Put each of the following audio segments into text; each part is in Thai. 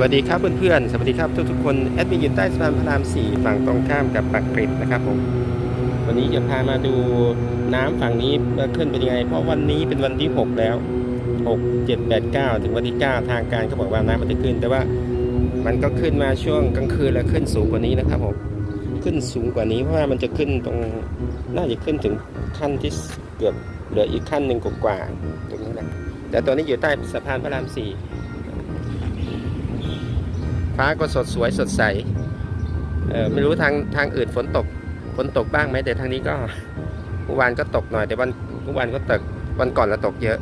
สวัสดีครับเพื่อนๆ สวัสดีครับทุกๆคนแอดมินอยู่ใต้สะพานพระรามสี่ฝั่งตรงข้ามกับปากเกร็ดนะครับผมวันนี้จะพามาดูน้ำฝั่งนี้ขึ้นเป็นยังไง เพราะวันนี้เป็นวันที่ 6 แล้ว 6 7 8 9 ถึงวันที่ 9 ทางการก็บอกว่าน้ำมันจะขึ้น แต่ว่ามันก็ขึ้นมาช่วงกลางคืนแล้วขึ้นสูงกว่านี้นะครับผมขึ้นสูงกว่านี้เพราะว่ามันจะขึ้นตรงน่าจะขึ้นถึงขั้นที่เกือบเหลืออีกขั้นหนึ่งกว่าตรงนี้แหละแต่ตอนนี้อยู่ใต้สะพานพระรามสี่ ฟ้าก็สดสวยสดใสเออไม่รู้ทางทางอื่นฝนตกฝนตกบ้างไหมแต่ทางนี้ก็เมื่อวานก็ตกหน่อย แต่วันเมื่อวานก็ตกวันก่อนเราตกเยอะ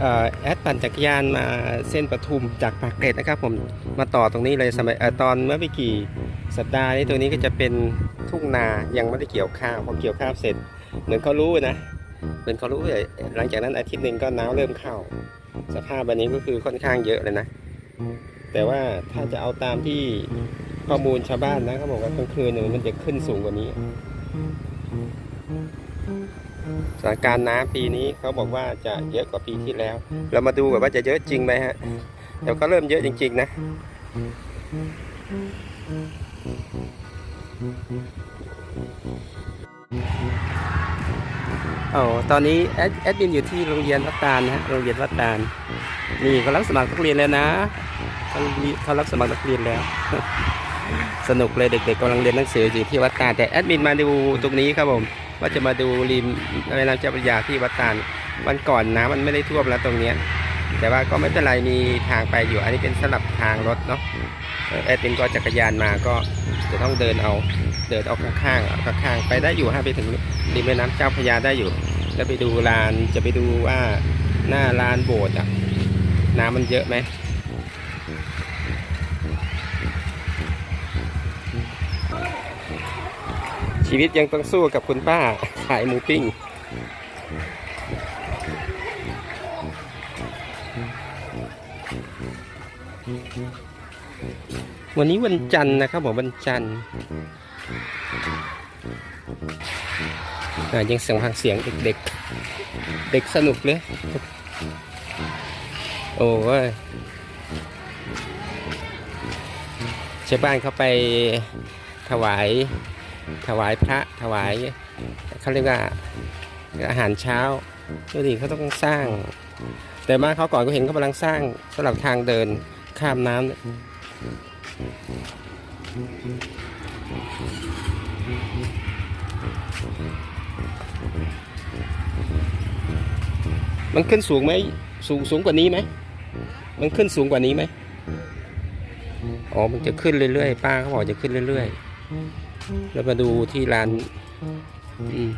เอ่อแอดปั่นจักรยานมาเส้นปทุมจากปากเกร็ดนะครับ ผมมาต่อตรงนี้เลยสมัยเออตอนเมื่อไม่กี่สัปดาห์นี้ตรงนี้ก็จะเป็นทุ่งนายังไม่ได้เกี่ยวข้าวพอเกี่ยวข้าวเสร็จ เหมือนเขารู้นะ เหมือนเขารู้เลยหลังจากนั้นอาทิตย์หนึ่งก็น้ำเริ่มเข้า สภาพวันนี้ก็คือค่อนข้างเยอะเลยนะ แต่ว่าถ้าจะเอาตามที่ข้อมูลชาวบ้านนะเขาบอกว่ากลางคืนเนี่ยมันจะขึ้นสูงกว่านี้สถานการณ์น้ำปีนี้เขาบอกว่าจะเยอะกว่าปีที่แล้ว เรามาดูกันว่าจะเยอะจริงไหมฮะแต่ก็เริ่มเยอะจริง ๆ นะ โอ้ตอนนี้แอดแอดมินอยู่ที่โรงเรียนวัดตาลนะฮะโรงเรียนวัดตาลนี่เขารับสมัครนักเรียนแล้วนะเขาเขารับสมัครนักเรียนแล้ว สนุกเลยเด็กๆกำลังเรียนหนังสืออยู่ที่วัดตาลแต่แอดมินมาดูตรงนี้ครับผมว่าจะมาดูริมแม่น้ำเจ้าพระยาที่วัดตาลวันก่อนน้ำมันไม่ได้ท่วมแล้วตรงเนี้ย แต่ว่าก็ไม่เป็นไรมีทางไปอยู่ อันนี้เป็นสลับทางรถเนาะแอดมินก็จักรยานมาก็จะต้องเดินเอาเดินเอาข้างๆเอาข้างๆไปได้อยู่ฮะไปถึงริมแม่น้ำเจ้าพระยาได้อยู่แล้วไปดูลานจะไปดูว่าหน้าลานโบสถ์อะน้ำมันเยอะไหมชีวิตยังต้องสู้กับคุณป้าขายหมูปิ้ง วันนี้วันจันทร์นะครับผมวันจันทร์ยังเสียงฟังเสียงเด็กๆเด็กสนุกเลย โอ้ยชาวบ้านเขาไปถวายถวายพระถวายเขาเรียกว่าอาหารเช้าดูดิเขาต้องสร้าง แต่มาเขาก่อนก็เห็นเขากำลังสร้างสำหรับทางเดินข้ามน้ำเมันขึ้นสูงไหมสูงสูงกว่านี้ไหมมันขึ้นสูงกว่านี้ไหมอ๋อ มันจะขึ้นเรื่อยๆ ป้าเขาบอกจะขึ้นเรื่อยๆ แล้วมาดูที่ร้านอืม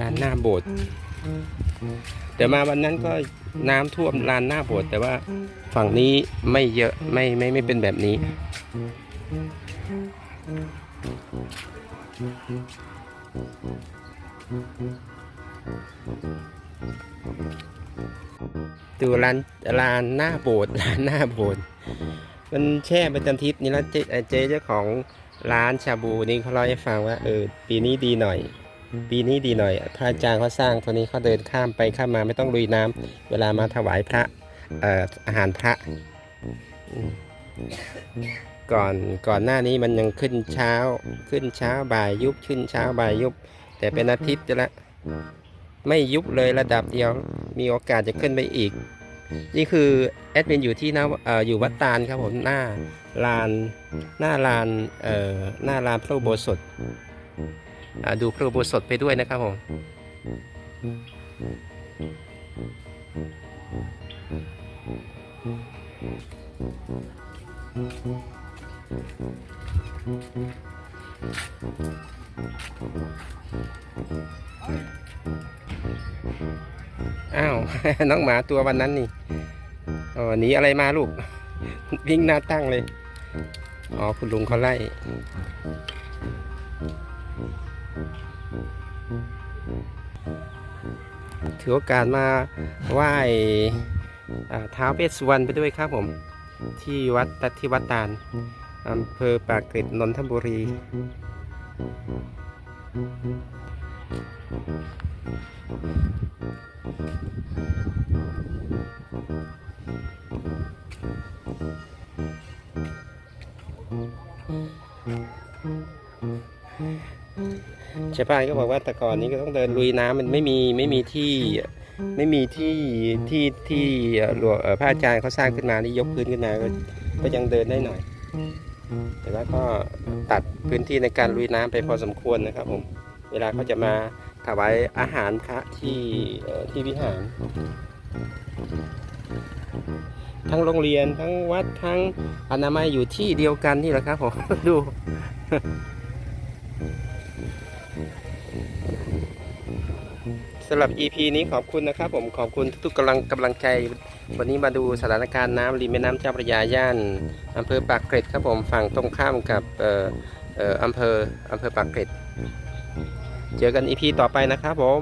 ร้านหน้าโบสถ์ แต่มาวันนั้นก็น้ำท่วมร้านหน้าโบสถ์แต่ว่าฝั่งนี้ไม่เยอะไม่ไม่ไม่เป็นแบบนี้ ดูร้านร้านหน้าโบสถ์ร้านหน้าโบสถ์มันแช่ประจำทิศนี่แล้วเจเอ่อเจ๊เจ้าของร้านชาบูนี่เขาเล่าให้ฟังว่าเออปีนี้ดีหน่อย ปีนี้ดีหน่อย พระอาจารย์เขาสร้างตัวนี้เขาเดินข้ามไปข้ามมาไม่ต้องลุยน้ำเวลามาถวายพระเอ่ออาหารพระ ก่อนก่อนหน้านี้มันยังขึ้นเช้า ขึ้นเช้าบ่ายยุบขึ้นเช้าบ่ายยุบ แต่เป็นอาทิตย์จะละไม่ยุบเลยระดับเดียว มีโอกาสจะขึ้นไปอีก นี่คือแอดมินอยู่ที่น้าเอ่ออยู่วัดตาลครับผมหน้าลานหน้าลานเอ่อหน้าลานพระโบสถ ดูพระอุโบสถไปด้วยนะครับผมอ้าว น้องหมาตัววันนั้นนี่อ๋อหนีอะไรมาลูก วิ่งหน้าตั้งเลย อ๋อ คุณลุงเขาไล่ ถือโอกาสมาไหว้ท้าวเวสสุวรรณไปด้วยครับผม ที่วัดตัที่วัตาลอำเภอปากเกร็ดนนทบุรีชา วบ้านก็บอกว่าแต่ก่อนนี้ก็ต้องเดินลุยน้ำมันไม่มีไม่มีที่ไม่มีที่ที่ที่เอ่อหลวงเอ่อพระอาจารย์เขาสร้างขึ้นมานี่ยกพื้นขึ้นมาก็ก็ยังเดินได้หน่อย แต่ว่าก็ตัดพื้นที่ในการลุยน้ำไปพอสมควรนะครับผมเวลาเขาจะมาถวายอาหารพระที่เอ่อที่วิหาร ทั้งโรงเรียนทั้งวัดทั้งอนามัยอยู่ที่เดียวกันนี่แหละครับผมดู สำหรับ EP นี้ขอบคุณนะครับผมขอบคุณทุกๆกำลังกำลังใจ วันนี้มาดูสถานการณ์น้ำริมแม่น้ำเจ้าพระยาย่านอำเภอปากเกร็ดครับผมฝั่งตรงข้ามกับเอ่อเอ่ออำเภออำเภอปากเกร็ด เจอกัน EP ต่อไปนะครับผม